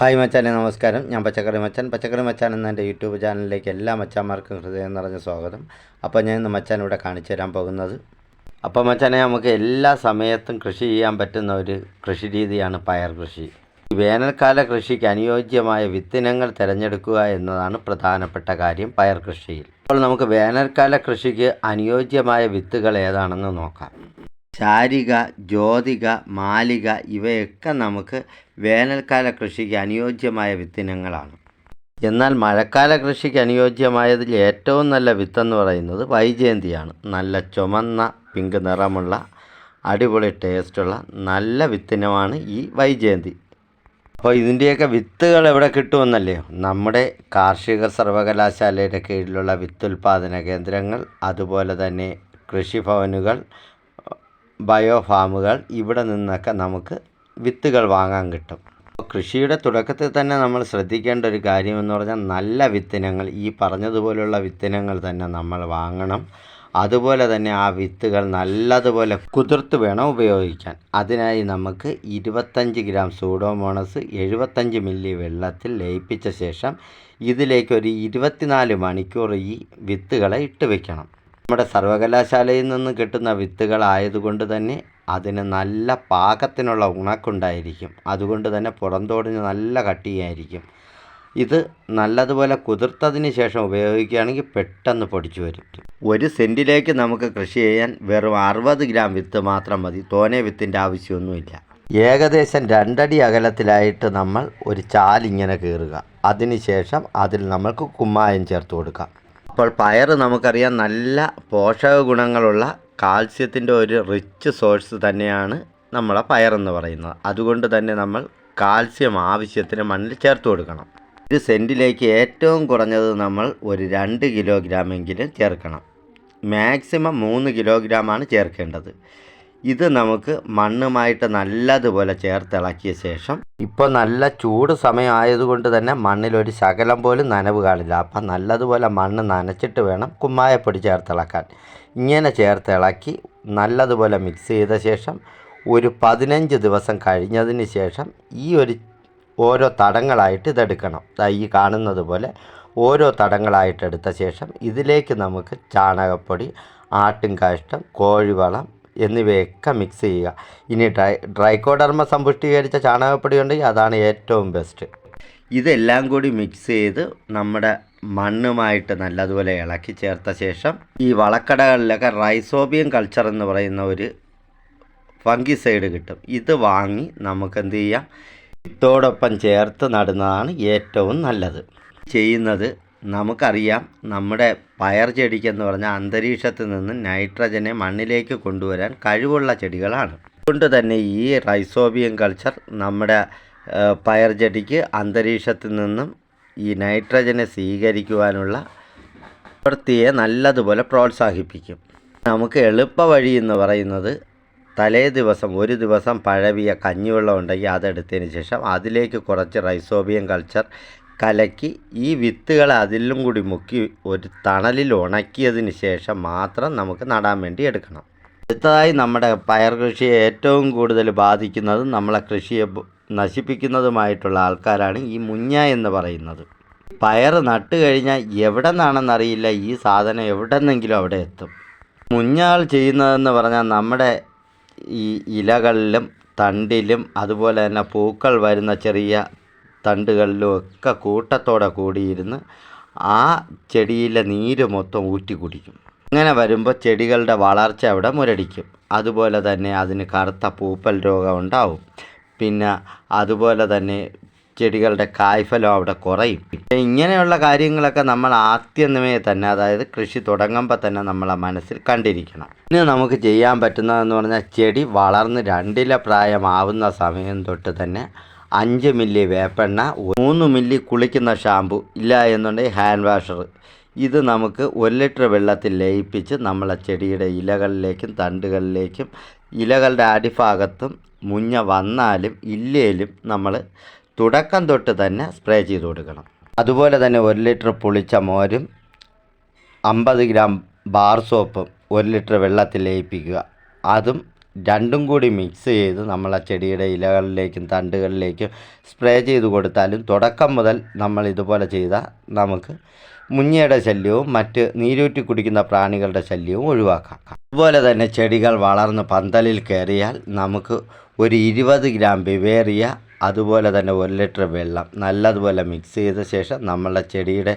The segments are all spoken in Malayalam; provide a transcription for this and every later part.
ഹായ് മച്ചാനെ നമസ്കാരം. ഞാൻ പച്ചക്കറി മച്ചാൻ. പച്ചക്കറി മച്ചാൻ എന്ന എന്റെ യൂട്യൂബ് ചാനലിലേക്ക് എല്ലാ മച്ചാന്മാർക്കും ഹൃദയം നിറഞ്ഞ സ്വാഗതം. അപ്പോൾ ഞാൻ ഇന്ന് മച്ചാൻ ഇവിടെ കാണിച്ചു തരാൻ പോകുന്നത്. അപ്പോൾ മച്ചാനെ നമുക്ക് എല്ലാ സമയത്തും കൃഷി ചെയ്യാൻ പറ്റുന്ന ഒരു കൃഷി രീതിയാണ് പയർ കൃഷി. വേനൽക്കാല കൃഷിക്ക് അനുയോജ്യമായ വിത്തിനങ്ങൾ തിരഞ്ഞെടുക്കുക എന്നതാണ് പ്രധാനപ്പെട്ട കാര്യം പയർ കൃഷിയിൽ. അപ്പോൾ നമുക്ക് വേനൽക്കാല കൃഷിക്ക് അനുയോജ്യമായ വിത്തുകൾ ഏതാണെന്ന് നോക്കാം. ചാരിക ജ്യോതിക മാലിക ഇവയൊക്കെ നമുക്ക് വേനൽക്കാല കൃഷിക്ക് അനുയോജ്യമായ വിത്തിനങ്ങളാണ്. എന്നാൽ മഴക്കാല കൃഷിക്ക് അനുയോജ്യമായതിൽ ഏറ്റവും നല്ല വിത്തെന്ന് പറയുന്നത് വൈജയന്തിയാണ്. നല്ല ചുമന്ന പിങ്ക് നിറമുള്ള അടിപൊളി ടേസ്റ്റുള്ള നല്ല വിത്തിനമാണ് ഈ വൈജയന്തി. അപ്പോൾ ഇതിന്റെയൊക്കെ വിത്തുകൾ എവിടെ കിട്ടുമെന്നല്ലേ? നമ്മുടെ കാർഷിക സർവകലാശാലയുടെ കീഴിലുള്ള വിത്തുൽപാദന കേന്ദ്രങ്ങൾ അതുപോലെ തന്നെ കൃഷിഭവനുകൾ ബയോ ഫാമുകൾ ഇവിടെ നിന്നൊക്കെ നമുക്ക് വിത്തുകൾ വാങ്ങാൻ കിട്ടും. കൃഷിയുടെ തുടക്കത്തിൽ തന്നെ നമ്മൾ ശ്രദ്ധിക്കേണ്ട ഒരു കാര്യമെന്ന് പറഞ്ഞാൽ നല്ല വിത്തിനങ്ങൾ ഈ പറഞ്ഞതുപോലുള്ള വിത്തിനങ്ങൾ തന്നെ നമ്മൾ വാങ്ങണം. അതുപോലെ തന്നെ ആ വിത്തുകൾ നല്ലതുപോലെ കുതിർത്ത് വേണം ഉപയോഗിക്കാൻ. അതിനായി നമുക്ക് ഇരുപത്തഞ്ച് ഗ്രാം സൂഡോമോണസ് എഴുപത്തഞ്ച് മില്ലി വെള്ളത്തിൽ ലയിപ്പിച്ച ശേഷം ഇതിലേക്ക് ഒരു ഇരുപത്തിനാല് മണിക്കൂർ ഈ വിത്തുകളെ ഇട്ട് വെക്കണം. നമ്മുടെ സർവകലാശാലയിൽ നിന്ന് കിട്ടുന്ന വിത്തുകളായതുകൊണ്ട് തന്നെ അതിന് നല്ല പാകത്തിനുള്ള ഉണക്കുണ്ടായിരിക്കും. അതുകൊണ്ട് തന്നെ പുറന്തോടിന് നല്ല കട്ടിയായിരിക്കും. ഇത് നല്ലതുപോലെ കുതിർത്തതിന് ശേഷം ഉപയോഗിക്കുകയാണെങ്കിൽ പെട്ടെന്ന് പൊടിച്ചു വരും. ഒരു സെന്റിലേക്ക് നമുക്ക് കൃഷി ചെയ്യാൻ വെറും അറുപത് ഗ്രാം വിത്ത് മാത്രം മതി. തോനെ വിത്തിന്റെ ആവശ്യമൊന്നുമില്ല. ഏകദേശം രണ്ടടി അകലത്തിലായിട്ട് നമ്മൾ ഒരു ചാലിങ്ങനെ കീറുക. അതിനുശേഷം അതിൽ നമ്മൾക്ക് കുമ്മായം ചേർത്ത് കൊടുക്കാം. അപ്പോൾ പയർ നമുക്കറിയാം നല്ല പോഷക ഗുണങ്ങളുള്ള കാൽസ്യത്തിന്റെ ഒരു റിച്ച് സോഴ്സ് തന്നെയാണ് നമ്മളെ പയറെന്ന് പറയുന്നത്. അതുകൊണ്ട് തന്നെ നമ്മൾ കാൽസ്യം ആവശ്യത്തിന് മണ്ണിൽ ചേർത്ത് കൊടുക്കണം. ഒരു സെന്റിലേക്ക് ഏറ്റവും കുറഞ്ഞത് നമ്മൾ ഒരു രണ്ട് കിലോഗ്രാമെങ്കിലും ചേർക്കണം. മാക്സിമം മൂന്ന് കിലോഗ്രാമാണ് ചേർക്കേണ്ടത്. ഇത് നമുക്ക് മണ്ണുമായിട്ട് നല്ലതുപോലെ ചേർത്തിളക്കിയ ശേഷം ഇപ്പോൾ നല്ല ചൂട് സമയം ആയതുകൊണ്ട് തന്നെ മണ്ണിലൊരു ശകലം പോലും നനവ് കാണില്ല. അപ്പം നല്ലതുപോലെ മണ്ണ് നനച്ചിട്ട് വേണം കുമ്മായപ്പൊടി ചേർത്തിളക്കാൻ ഇങ്ങനെ ചേർത്തിളക്കി നല്ലതുപോലെ മിക്സ് ചെയ്ത ശേഷം ഒരു പതിനഞ്ച് ദിവസം കഴിഞ്ഞതിന് ശേഷം ഈ ഒരു ഓരോ തടങ്ങളായിട്ട് ഇതെടുക്കണം. ഈ കാണുന്നത് പോലെ ഓരോ തടങ്ങളായിട്ട് എടുത്ത ശേഷം ഇതിലേക്ക് നമുക്ക് ചാണകപ്പൊടി ആട്ടും കാഷ്ടം കോഴിവളം എന്നിവയൊക്കെ മിക്സ് ചെയ്യുക. ഇനി ഡ്രൈ ഡ്രൈക്കോഡർമ സമ്പുഷ്ടീകരിച്ച ചാണകപ്പൊടി ഉണ്ടെങ്കിൽ അതാണ് ഏറ്റവും ബെസ്റ്റ് ഇതെല്ലാം കൂടി മിക്സ് ചെയ്ത് നമ്മുടെ മണ്ണുമായിട്ട് നല്ലതുപോലെ ഇളക്കി ചേർത്ത ശേഷം ഈ വളക്കടകളിലൊക്കെ റൈസോബിയം കൾച്ചർ എന്ന് പറയുന്ന ഒരു ഫംഗിസൈഡ് കിട്ടും. ഇത് വാങ്ങി നമുക്ക് എന്ത് ചെയ്യാം? ഇത്തോടൊപ്പം ചേർത്ത് നടുന്നതാണ് ഏറ്റവും നല്ലത്. ചെയ്യുന്നത് നമുക്കറിയാം നമ്മുടെ പയർ ചെടിക്കെന്ന് പറഞ്ഞാൽ അന്തരീക്ഷത്തിൽ നിന്ന് നൈട്രജനെ മണ്ണിലേക്ക് കൊണ്ടുവരാൻ കഴിവുള്ള ചെടികളാണ്. അതുകൊണ്ട് തന്നെ ഈ റൈസോബിയം കൾച്ചർ നമ്മുടെ പയർ ചെടിക്ക് അന്തരീക്ഷത്തിൽ നിന്നും ഈ നൈട്രജനെ സ്വീകരിക്കുവാനുള്ള പ്രവൃത്തിയെ നല്ലതുപോലെ പ്രോത്സാഹിപ്പിക്കും. നമുക്ക് എളുപ്പ വഴി എന്ന് പറയുന്നത് തലേ ദിവസം ഒരു ദിവസം പഴവിയ കഞ്ഞിവെള്ളം ഉണ്ടെങ്കിൽ അതെടുത്തതിന് ശേഷം അതിലേക്ക് കുറച്ച് റൈസോബിയം കൾച്ചർ കലക്കി ഈ വിത്തുകൾ അതിലും കൂടി മുക്കി ഒരു തണലിൽ ഉണക്കിയതിന് ശേഷം മാത്രം നമുക്ക് നടാൻ വേണ്ടി എടുക്കണം. അടുത്തതായി നമ്മുടെ പയർ കൃഷിയെ ഏറ്റവും കൂടുതൽ ബാധിക്കുന്നത് നമ്മളെ കൃഷിയെ നശിപ്പിക്കുന്നതുമായിട്ടുള്ള ആൾക്കാരാണ് ഈ മുഞ്ഞ എന്ന് പറയുന്നത്. പയർ നട്ട് കഴിഞ്ഞാൽ എവിടെ നിന്നാണെന്നറിയില്ല ഈ സാധനം എവിടെ നിന്നെങ്കിലും അവിടെ എത്തും. മുഞ്ഞാൾ ചെയ്യുന്നതെന്ന് പറഞ്ഞാൽ നമ്മുടെ ഈ ഇലകളിലും തണ്ടിലും അതുപോലെ തന്നെ പൂക്കൾ വരുന്ന ചെറിയ തണ്ടുകളിലും ഒക്കെ കൂട്ടത്തോടെ കൂടിയിരുന്ന് ആ ചെടിയിലെ നീര് മൊത്തം ഊറ്റി കുടിക്കും. അങ്ങനെ വരുമ്പോൾ ചെടികളുടെ വളർച്ച അവിടെ മുരടിക്കും. അതുപോലെ തന്നെ അതിന് കറുത്ത പൂപ്പൽ രോഗം ഉണ്ടാവും. പിന്നെ അതുപോലെ തന്നെ ചെടികളുടെ കായ്ഫലം അവിടെ കുറയും. ഇങ്ങനെയുള്ള കാര്യങ്ങളൊക്കെ നമ്മൾ ആദ്യമേ തന്നെ അതായത് കൃഷി തുടങ്ങുമ്പോൾ തന്നെ നമ്മളെ മനസ്സിൽ കണ്ടിരിക്കണം. ഇനി നമുക്ക് ചെയ്യാൻ പറ്റുന്നതെന്ന് പറഞ്ഞാൽ ചെടി വളർന്ന് രണ്ടില പ്രായമാവുന്ന സമയം തൊട്ട് തന്നെ അഞ്ച് മില്ലി വേപ്പെണ്ണ മൂന്ന് മില്ലി കുളിക്കുന്ന ഷാമ്പു ഇല്ല എന്നുണ്ടെങ്കിൽ ഹാൻഡ് വാഷർ. ഇത് നമുക്ക് ഒരു ലിറ്റർ വെള്ളത്തിൽ ലയിപ്പിച്ച് നമ്മളെ ചെടിയുടെ ഇലകളിലേക്കും തണ്ടുകളിലേക്കും ഇലകളുടെ അടിഭാഗത്തും മുഞ്ഞ വന്നാലും ഇല്ലേലും നമ്മൾ തുടക്കം തൊട്ട് തന്നെ സ്പ്രേ ചെയ്ത് കൊടുക്കണം. അതുപോലെ തന്നെ ഒരു ലിറ്റർ പുളിച്ച മോരും അമ്പത് ഗ്രാം ബാർ സോപ്പും ഒരു ലിറ്റർ വെള്ളത്തിൽ ലയിപ്പിക്കുക. അതും രണ്ടും കൂടി മിക്സ് ചെയ്ത് നമ്മൾ ആ ചെടിയുടെ ഇലകളിലേക്കും തണ്ടുകളിലേക്കും സ്പ്രേ ചെയ്ത് കൊടുത്താലും തുടക്കം മുതൽ നമ്മൾ ഇതുപോലെ ചെയ്താൽ നമുക്ക് മുഞ്ഞയുടെ ശല്യവും മറ്റ് നീരൂറ്റി കുടിക്കുന്ന പ്രാണികളുടെ ശല്യവും ഒഴിവാക്കാം. അതുപോലെ തന്നെ ചെടികൾ വളർന്ന് പന്തലിൽ കയറിയാൽ നമുക്ക് ഒരു ഇരുപത് ഗ്രാം വിവേറിയ അതുപോലെ തന്നെ ഒരു ലിറ്റർ വെള്ളം നല്ലതുപോലെ മിക്സ് ചെയ്ത ശേഷം നമ്മളുടെ ചെടിയുടെ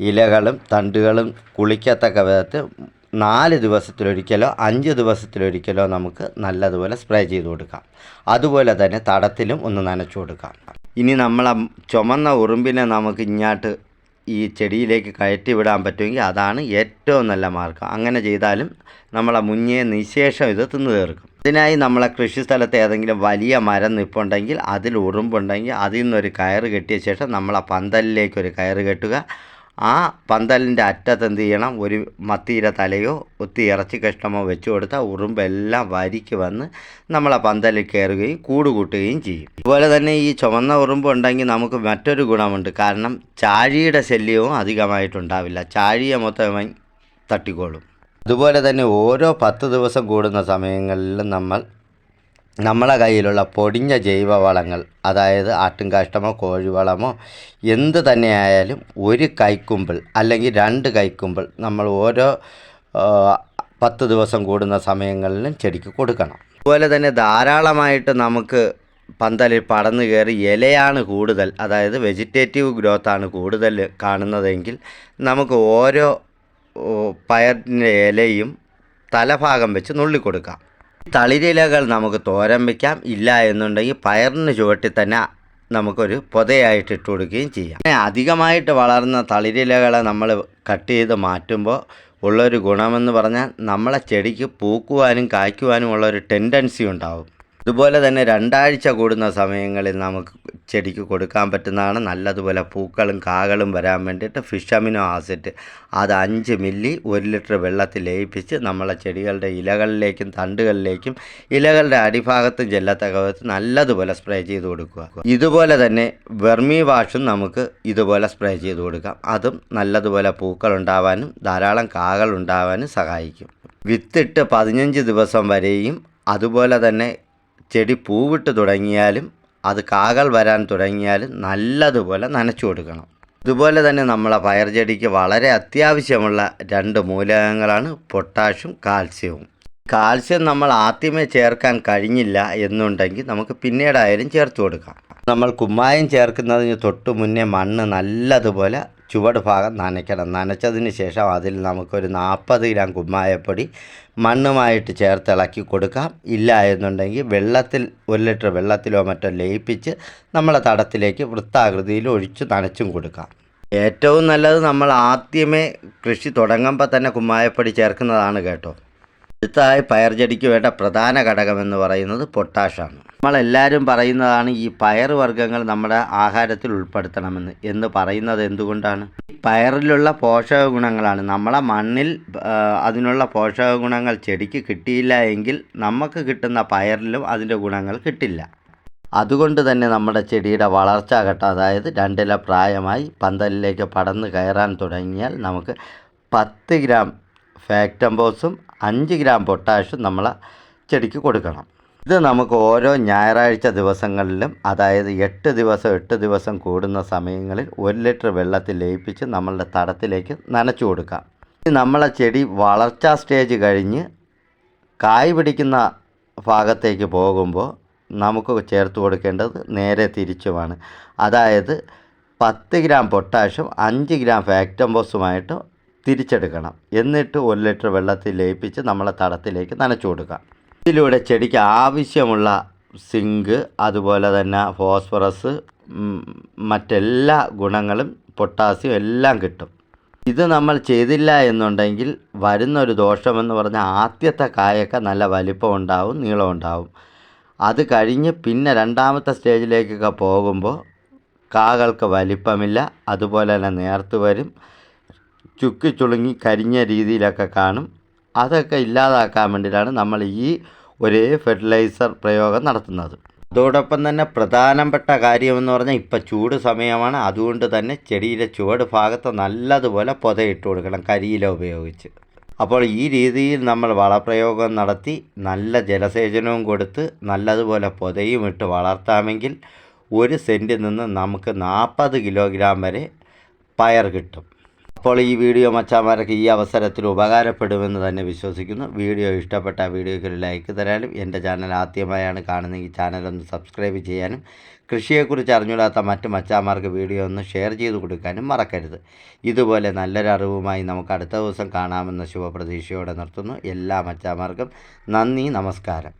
ഇലകളും തണ്ടുകളും കുളിക്കത്തക്ക വിധത്തിൽ നാല് ദിവസത്തിലൊരിക്കലോ അഞ്ച് ദിവസത്തിലൊരിക്കലോ നമുക്ക് നല്ലതുപോലെ സ്പ്രേ ചെയ്ത് കൊടുക്കാം. അതുപോലെ തന്നെ തടത്തിലും ഒന്ന് നനച്ചു കൊടുക്കാം. ഇനി നമ്മൾ ചുമന്ന ഉറുമ്പിനെ നമുക്ക് ഇങ്ങോട്ട് ഈ ചെടിയിലേക്ക് കയറ്റി വിടാൻ പറ്റുമെങ്കിൽ അതാണ് ഏറ്റവും നല്ല മാർഗം. അങ്ങനെ ചെയ്താലും നമ്മളെ മുന്നേ നിശേഷം ഇത് തിന്നു തീർക്കും. ഇതിനായി നമ്മളെ കൃഷി സ്ഥലത്ത് ഏതെങ്കിലും വലിയ മരം നിപ്പുണ്ടെങ്കിൽ അതിൽ ഉറുമ്പുണ്ടെങ്കിൽ അതിൽ നിന്നൊരു കയറ് കെട്ടിയ ശേഷം നമ്മളെ പന്തലിലേക്ക് ഒരു കയറ് കെട്ടുക. ആ പന്തലിന്റെ അറ്റത്ത് എന്ത് ചെയ്യണം ഒരു മത്തിയുടെ തലയോ ഒത്തി ഇറച്ചി കഷ്ണമോ വെച്ച് കൊടുത്താൽ ഉറുമ്പെല്ലാം വരിക്ക് വന്ന് നമ്മളെ പന്തലിൽ കയറുകയും കൂട് കൂട്ടുകയും ചെയ്യും. അതുപോലെ തന്നെ ഈ ചുമന്ന ഉറുമ്പ് ഉണ്ടെങ്കിൽ നമുക്ക് മറ്റൊരു ഗുണമുണ്ട്. കാരണം ചാഴിയുടെ ശല്യവും അധികമായിട്ടുണ്ടാവില്ല. ചാഴിയെ മൊത്തമായി തട്ടിക്കോളും. അതുപോലെ തന്നെ ഓരോ പത്ത് ദിവസം കൂടുന്ന സമയങ്ങളിലും നമ്മൾ നമ്മളെ കയ്യിലുള്ള പൊടിഞ്ഞ ജൈവവളങ്ങൾ അതായത് ആട്ടുംകാഷ്ടമോ കോഴിവളമോ എന്ത് തന്നെയായാലും ഒരു കൈക്കുമ്പിൾ അല്ലെങ്കിൽ രണ്ട് കൈക്കുമ്പിൾ നമ്മൾ ഓരോ പത്ത് ദിവസം കൂടുന്ന സമയങ്ങളിലും ചെടിക്ക് കൊടുക്കണം. അതുപോലെ തന്നെ ധാരാളമായിട്ട് നമുക്ക് പന്തലിൽ പടന്നു കയറി ഇലയാണ് കൂടുതൽ അതായത് വെജിറ്റേറ്റീവ് ഗ്രോത്താണ് കൂടുതൽ കാണുന്നതെങ്കിൽ നമുക്ക് ഓരോ പയറിന്റെ ഇലയും തലഭാഗം വെച്ച് നുള്ളിക്കൊടുക്കാം. തളിരിലകൾ നമുക്ക് തോരൻ വയ്ക്കാം ഇല്ല എന്നുണ്ടെങ്കിൽ പയറിന് ചുവട്ടിൽ തന്നെ നമുക്കൊരു പൊതയായിട്ട് ഇട്ട് കൊടുക്കുകയും ചെയ്യാം. അധികമായിട്ട് വളർന്ന തളിരിലകളെ നമ്മൾ കട്ട് ചെയ്ത് മാറ്റുമ്പോൾ ഉള്ളൊരു ഗുണമെന്ന് പറഞ്ഞാൽ നമ്മളെ ചെടിക്ക് പൂക്കുവാനും കായ്ക്കുവാനും ഉള്ളൊരു ടെൻഡൻസി ഉണ്ടാവും. അതുപോലെ തന്നെ രണ്ടാഴ്ച കൂടുന്ന സമയങ്ങളിൽ നമുക്ക് ചെടിക്ക് കൊടുക്കാൻ പറ്റുന്നതാണ്. നല്ലതുപോലെ പൂക്കളും കാകളും വരാൻ വേണ്ടിയിട്ട് ഫിഷ് അമിനോ ആസിഡ് അത് അഞ്ച് മില്ലി ഒരു ലിറ്റർ വെള്ളത്തിൽ ലയിപ്പിച്ച് നമ്മളെ ചെടികളുടെ ഇലകളിലേക്കും തണ്ടുകളിലേക്കും ഇലകളുടെ അടിഭാഗത്തും ചെല്ലത്തക്ക വിധത്തിൽ നല്ലതുപോലെ സ്പ്രേ ചെയ്ത് കൊടുക്കുക. ഇതുപോലെ തന്നെ വെർമി വാഷും നമുക്ക് ഇതുപോലെ സ്പ്രേ ചെയ്ത് കൊടുക്കാം. അതും നല്ലതുപോലെ പൂക്കൾ ഉണ്ടാവാനും ധാരാളം കാകൾ ഉണ്ടാവാനും സഹായിക്കും. വിത്തിട്ട് പതിനഞ്ച് ദിവസം വരെയും അതുപോലെ തന്നെ ചെടി പൂവിട്ട് തുടങ്ങിയാലും അത് കാകൾ വരാൻ തുടങ്ങിയാലും നല്ലതുപോലെ നനച്ചു കൊടുക്കണം. ഇതുപോലെ തന്നെ നമ്മളെ പയർ ചെടിക്ക് വളരെ അത്യാവശ്യമുള്ള രണ്ട് മൂലകങ്ങളാണ് പൊട്ടാഷും കാൽസ്യവും. കാൽസ്യം നമ്മൾ ആദ്യമേ ചേർക്കാൻ കഴിഞ്ഞില്ല എന്നുണ്ടെങ്കിൽ നമുക്ക് പിന്നീടായാലും ചേർത്ത് കൊടുക്കാം. നമ്മൾ കുമ്മായം ചേർക്കുന്നതിന് തൊട്ട് മുന്നേ മണ്ണ് നല്ലതുപോലെ ചുവട് ഭാഗം നനയ്ക്കണം. നനച്ചതിന് ശേഷം അതിൽ നമുക്കൊരു നാൽപ്പത് ഗ്രാം കുമ്മായപ്പൊടി മണ്ണുമായിട്ട് ചേർത്ത് ഇളക്കി കൊടുക്കാം. ഇല്ല എന്നുണ്ടെങ്കിൽ വെള്ളത്തിൽ ഒരു ലിറ്റർ വെള്ളത്തിലോ മറ്റോ ലയിപ്പിച്ച് നമ്മളെ തടത്തിലേക്ക് വൃത്താകൃതിയിൽ ഒഴിച്ച് നനച്ചും കൊടുക്കാം. ഏറ്റവും നല്ലത് നമ്മൾ ആദ്യമേ കൃഷി തുടങ്ങുമ്പോൾ തന്നെ കുമ്മായപ്പൊടി ചേർക്കുന്നതാണ് കേട്ടോ. അടുത്തതായി പയർ ചെടിക്ക് വേണ്ട പ്രധാന ഘടകമെന്ന് പറയുന്നത് പൊട്ടാഷാണ്. നമ്മളെല്ലാവരും പറയുന്നതാണ് ഈ പയർ വർഗങ്ങൾ നമ്മുടെ ആഹാരത്തിൽ ഉൾപ്പെടുത്തണമെന്ന്. എന്ന് പറയുന്നത് എന്തുകൊണ്ടാണ്? പയറിലുള്ള പോഷക ഗുണങ്ങളാണ് നമ്മളെ മണ്ണിൽ അതിനുള്ള പോഷക ഗുണങ്ങൾ ചെടിക്ക് കിട്ടിയില്ല എങ്കിൽ നമുക്ക് കിട്ടുന്ന പയറിലും അതിന്റെ ഗുണങ്ങൾ കിട്ടില്ല. അതുകൊണ്ട് തന്നെ നമ്മുടെ ചെടിയുടെ വളർച്ചാ ഘട്ടം അതായത് രണ്ടില പ്രായമായി പന്തലിലേക്ക് പടന്ന് കയറാൻ തുടങ്ങിയാൽ നമുക്ക് പത്ത് ഗ്രാം ഫാക്ടംബോസും അഞ്ച് ഗ്രാം പൊട്ടാഷും നമ്മൾ ചെടിക്ക് കൊടുക്കണം. ഇത് നമുക്ക് ഓരോ ഞായറാഴ്ച ദിവസങ്ങളിലും അതായത് എട്ട് ദിവസം എട്ട് ദിവസം കൂടുന്ന സമയങ്ങളിൽ ഒരു ലിറ്റർ വെള്ളത്തിൽ ലയിപ്പിച്ച് നമ്മളുടെ തടത്തിലേക്ക് നനച്ചു കൊടുക്കാം. ഇനി നമ്മളെ ചെടി വളർച്ചാ സ്റ്റേജ് കഴിഞ്ഞ് കായ് പിടിക്കുന്ന ഭാഗത്തേക്ക് പോകുമ്പോൾ നമുക്ക് ചേർത്ത് കൊടുക്കേണ്ടത് നേരെ തിരിച്ചുമാണ്. അതായത് പത്ത് ഗ്രാം പൊട്ടാഷും അഞ്ച് ഗ്രാം ഫാക്ടംബോസുമായിട്ട് തിരിച്ചെടുക്കണം. എന്നിട്ട് ഒരു ലിറ്റർ വെള്ളത്തിൽ ലയിപ്പിച്ച് നമ്മളെ തടത്തിലേക്ക് നനച്ചു കൊടുക്കാം. ഇതിലൂടെ ചെടിക്ക് ആവശ്യമുള്ള സിങ്ക് അതുപോലെ തന്നെ ഫോസ്ഫറസ് മറ്റെല്ലാ ഗുണങ്ങളും പൊട്ടാസ്യം എല്ലാം കിട്ടും. ഇത് നമ്മൾ ചെയ്തില്ല എന്നുണ്ടെങ്കിൽ വരുന്നൊരു ദോഷമെന്ന് പറഞ്ഞാൽ ആദ്യത്തെ കായൊക്കെ നല്ല വലിപ്പം ഉണ്ടാവും നീളം ഉണ്ടാവും. അത് കഴിഞ്ഞ് പിന്നെ രണ്ടാമത്തെ സ്റ്റേജിലേക്കൊക്കെ പോകുമ്പോൾ കാകൾക്ക് വലിപ്പമില്ല അതുപോലെ തന്നെ നേർത്ത് വരും. ചുക്കി ചുളുങ്ങി കരിഞ്ഞ രീതിയിലൊക്കെ കാണും. അതൊക്കെ ഇല്ലാതാക്കാൻ വേണ്ടിയിട്ടാണ് നമ്മൾ ഈ ഒരേ ഫെർട്ടിലൈസർ പ്രയോഗം നടത്തുന്നത്. അതോടൊപ്പം തന്നെ പ്രധാനപ്പെട്ട കാര്യമെന്ന് പറഞ്ഞാൽ ഇപ്പം ചൂട് സമയമാണ്. അതുകൊണ്ട് തന്നെ ചെടിയുടെ ചുവട് ഭാഗത്ത് നല്ലതുപോലെ പുതയിട്ട് കൊടുക്കണം കരിയില ഉപയോഗിച്ച്. അപ്പോൾ ഈ രീതിയിൽ നമ്മൾ വളപ്രയോഗം നടത്തി നല്ല ജലസേചനവും കൊടുത്ത് നല്ലതുപോലെ പുതയും ഇട്ട് വളർത്താമെങ്കിൽ ഒരു സെന്റിൽ നിന്ന് നമുക്ക് നാൽപ്പത് കിലോഗ്രാം വരെ പയർ കിട്ടും. അപ്പോൾ ഈ വീഡിയോ മച്ചാമാരൊക്കെ ഈ അവസരത്തിൽ ഉപകാരപ്പെടുമെന്ന് തന്നെ വിശ്വസിക്കുന്നു. വീഡിയോ ഇഷ്ടപ്പെട്ട വീഡിയോയ്ക്ക് ഒരു ലൈക്ക് തരാനും എന്റെ ചാനൽ ആദ്യമായാണ് കാണുന്നെങ്കിൽ ചാനൽ ഒന്ന് സബ്സ്ക്രൈബ് ചെയ്യാനും കൃഷിയെക്കുറിച്ച് അറിഞ്ഞൂടാത്ത മറ്റ് മച്ചാമാർക്ക് വീഡിയോ ഒന്ന് ഷെയർ ചെയ്ത് കൊടുക്കാനും മറക്കരുത്. ഇതുപോലെ നല്ലൊരു അറിവുമായി നമുക്ക് അടുത്ത ദിവസം കാണാമെന്ന ശുഭപ്രതീക്ഷയോടെ നിർത്തുന്നു. എല്ലാ മച്ചാമാർക്കും നന്ദി നമസ്കാരം.